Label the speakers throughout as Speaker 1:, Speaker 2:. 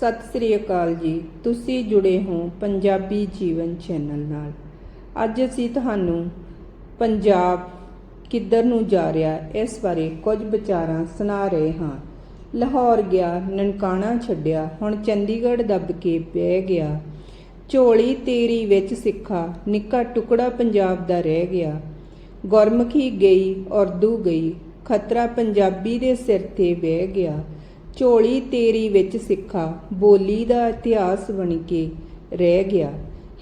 Speaker 1: ਸਤਿ ਸ੍ਰੀ ਅਕਾਲ ਜੀ। ਤੁਸੀਂ ਜੁੜੇ ਹੋ ਪੰਜਾਬੀ ਜੀਵਨ ਚੈਨਲ ਨਾਲ। ਅੱਜ ਅਸੀਂ ਤੁਹਾਨੂੰ ਪੰਜਾਬ ਕਿੱਧਰ ਨੂੰ ਜਾ ਰਿਹਾ, ਇਸ ਬਾਰੇ ਕੁਝ ਵਿਚਾਰਾਂ ਸੁਣਾ ਰਹੇ ਹਾਂ। ਲਾਹੌਰ ਗਿਆ, ਨਨਕਾਣਾ ਛੱਡਿਆ, ਹੁਣ ਚੰਡੀਗੜ੍ਹ ਦੱਬ ਕੇ ਬਹਿ ਗਿਆ। ਝੋਲੀ ਤੇਰੀ ਵਿੱਚ ਸਿੱਖਾ, ਨਿੱਕਾ ਟੁਕੜਾ ਪੰਜਾਬ ਦਾ ਰਹਿ ਗਿਆ। ਗੁਰਮੁਖੀ ਗਈ, ਉਰਦੂ ਗਈ, ਖਤਰਾ ਪੰਜਾਬੀ ਦੇ ਸਿਰ ਤੇ ਬਹਿ ਗਿਆ। ਝੋਲੀ ਤੇਰੀ ਵਿੱਚ ਸਿੱਖਾ, ਬੋਲੀ ਦਾ ਇਤਿਹਾਸ ਬਣ ਕੇ ਰਹਿ ਗਿਆ।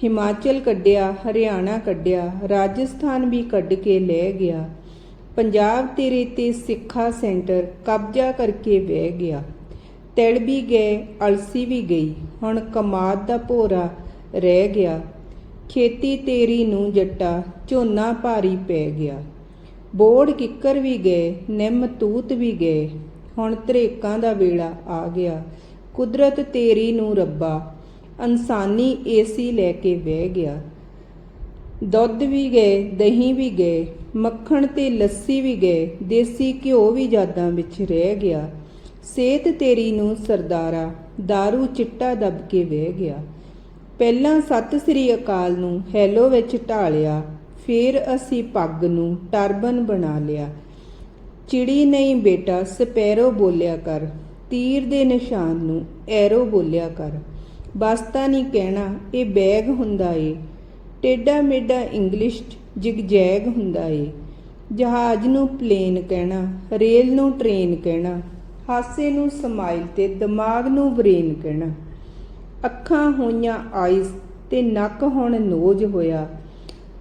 Speaker 1: ਹਿਮਾਚਲ ਕੱਢਿਆ, ਹਰਿਆਣਾ ਕੱਢਿਆ, ਰਾਜਸਥਾਨ ਵੀ ਕੱਢ ਕੇ ਲੈ ਗਿਆ। ਪੰਜਾਬ ਤੇਰੇ ਤੇ ਸਿੱਖਾ ਸੈਂਟਰ ਕਬਜ਼ਾ ਕਰਕੇ ਬਹਿ ਗਿਆ। ਤਿਲ ਵੀ ਗਏ, ਅਲਸੀ ਵੀ ਗਈ, ਹੁਣ ਕਮਾਦ ਦਾ ਭੋਰਾ ਰਹਿ ਗਿਆ। ਖੇਤੀ ਤੇਰੀ ਨੂੰ ਜੱਟਾ, ਝੋਨਾ ਭਾਰੀ ਪੈ ਗਿਆ। ਬੋੜ ਕਿੱਕਰ ਵੀ ਗਏ, ਨਿੰਮ ਤੂਤ ਵੀ ਗਏ। ਹੁਣ ਧਰੇਕਾਂ ਦਾ ਵੇਲਾ ਆ ਗਿਆ। ਕੁਦਰਤ ਤੇਰੀ ਨੂੰ ਰੱਬਾ, ਇਨਸਾਨੀ ਏਸੀ ਲੈ ਕੇ ਬਹਿ ਗਿਆ। ਦੁੱਧ ਵੀ ਗਏ, ਦਹੀਂ ਵੀ ਗਏ, ਮੱਖਣ ਤੇ ਲੱਸੀ ਵੀ ਗਏ, ਦੇਸੀ ਘਿਓ ਵੀ ਯਾਦਾਂ ਵਿੱਚ ਰਹਿ ਗਿਆ। ਸਿਹਤ ਤੇਰੀ ਨੂੰ ਸਰਦਾਰਾ, दारू ਚਿੱਟਾ ਦਬ ਕੇ ਬਹਿ ਗਿਆ। ਪਹਿਲਾਂ ਸਤਿ ਸ੍ਰੀ ਅਕਾਲ ਨੂੰ ਹੈਲੋ ਵਿੱਚ ਢਾਲਿਆ, ਫਿਰ ਅਸੀਂ ਪੱਗ ਨੂੰ ਟਰਬਨ ਬਣਾ ਲਿਆ। ਚਿੜੀ ਨਹੀਂ ਬੇਟਾ, ਸਪੈਰੋ ਬੋਲਿਆ ਕਰ। ਤੀਰ ਦੇ ਨਿਸ਼ਾਨ ਨੂੰ ਐਰੋ ਬੋਲਿਆ ਕਰ। ਬਸਤਾ ਨਹੀਂ ਕਹਿਣਾ, ਇਹ ਬੈਗ ਹੁੰਦਾ ਏ। ਟੇਡਾ ਮੇਡਾ ਇੰਗਲਿਸ਼ 'ਚ ਜਿਗਜੈਗ ਹੁੰਦਾ ਏ। ਜਹਾਜ਼ ਨੂੰ ਪਲੇਨ ਕਹਿਣਾ, ਰੇਲ ਨੂੰ ਟ੍ਰੇਨ ਕਹਿਣਾ, ਹਾਸੇ ਨੂੰ ਸਮਾਈਲ ਤੇ ਦਿਮਾਗ ਨੂੰ ਬ੍ਰੇਨ ਕਹਿਣਾ। ਅੱਖਾਂ ਹੋਈਆਂ ਆਈਸ ਤੇ ਨੱਕ ਹੁਣ ਨੋਜ ਹੋਇਆ।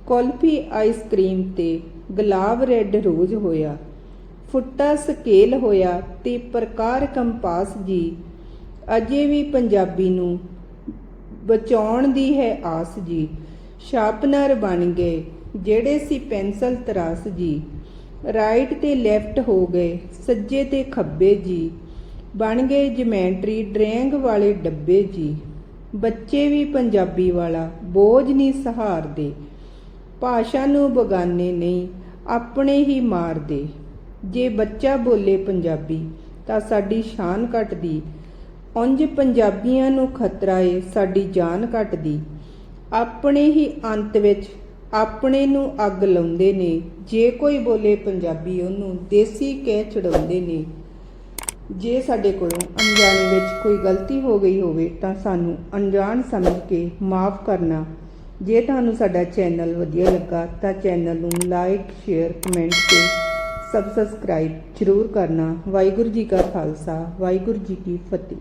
Speaker 1: ਕੁਲਫੀ ਆਈਸਕ੍ਰੀਮ ਤੇ ਗੁਲਾਬ ਰੈੱਡ ਰੋਜ਼ ਹੋਇਆ। ਫੁੱਟਾ ਸਕੇਲ ਹੋਇਆ ਤੇ ਪ੍ਰਕਾਰ ਕੰਪਾਸ ਜੀ। ਅਜੇ ਵੀ ਪੰਜਾਬੀ ਨੂੰ ਬਚਾਉਣ ਦੀ ਹੈ ਆਸ ਜੀ। ਸ਼ਾਰਪਨਰ ਬਣ ਗਏ, ਜਿਹੜੇ ਸੀ ਪੈਨਸਲ ਤਰਾਸ ਜੀ। ਰਾਈਟ ਤੇ ਲੈਫਟ ਹੋ ਗਏ, ਸੱਜੇ ਤੇ ਖੱਬੇ ਜੀ। ਬਣ ਗਏ ਜਿਮੈਟਰੀ ਡਰੈਂਗ ਵਾਲੇ ਡੱਬੇ ਜੀ। ਬੱਚੇ ਵੀ ਪੰਜਾਬੀ ਵਾਲਾ, ਬੋਝ ਨਹੀਂ ਸਹਾਰਦੇ। ਭਾਸ਼ਾ ਨੂੰ ਬਗਾਨੇ ਨਹੀਂ, ਆਪਣੇ ਹੀ ਮਾਰਦੇ। ਜੇ ਬੱਚਾ ਬੋਲੇ ਪੰਜਾਬੀ, ਤਾਂ ਸਾਡੀ ਸ਼ਾਨ ਘਟਦੀ। ਉਂਝ ਪੰਜਾਬੀਆਂ ਨੂੰ ਖਤਰਾ ਏ, ਸਾਡੀ ਜਾਨ ਘਟਦੀ। ਆਪਣੇ ਹੀ ਅੰਤ ਵਿੱਚ ਆਪਣੇ ਨੂੰ ਅੱਗ ਲਾਉਂਦੇ ਨੇ। ਜੇ ਕੋਈ ਬੋਲੇ ਪੰਜਾਬੀ, ਉਹਨੂੰ ਦੇਸੀ ਕਹਿ ਚੜਾਉਂਦੇ ਨੇ। ਜੇ ਸਾਡੇ ਕੋਲੋਂ ਅਣਜਾਣੇ ਵਿੱਚ ਕੋਈ ਗਲਤੀ ਹੋ ਗਈ ਹੋਵੇ, ਤਾਂ ਸਾਨੂੰ ਅਣਜਾਣ ਸਮਝ ਕੇ ਮਾਫ ਕਰਨਾ। ਜੇ ਤੁਹਾਨੂੰ ਸਾਡਾ ਚੈਨਲ ਵਧੀਆ ਲੱਗਾ, ਤਾਂ ਚੈਨਲ ਨੂੰ ਲਾਈਕ, ਸ਼ੇਅਰ, ਕਮੈਂਟ ਤੇ ਸਬਸਕ੍ਰਾਈਬ ਜ਼ਰੂਰ ਕਰਨਾ। ਵਾਹਿਗੁਰੂ ਜੀ ਕਾ ਖਾਲਸਾ ਵਾਹਿਗੁਰੂ ਜੀ ਕੀ ਫਤਿਹ।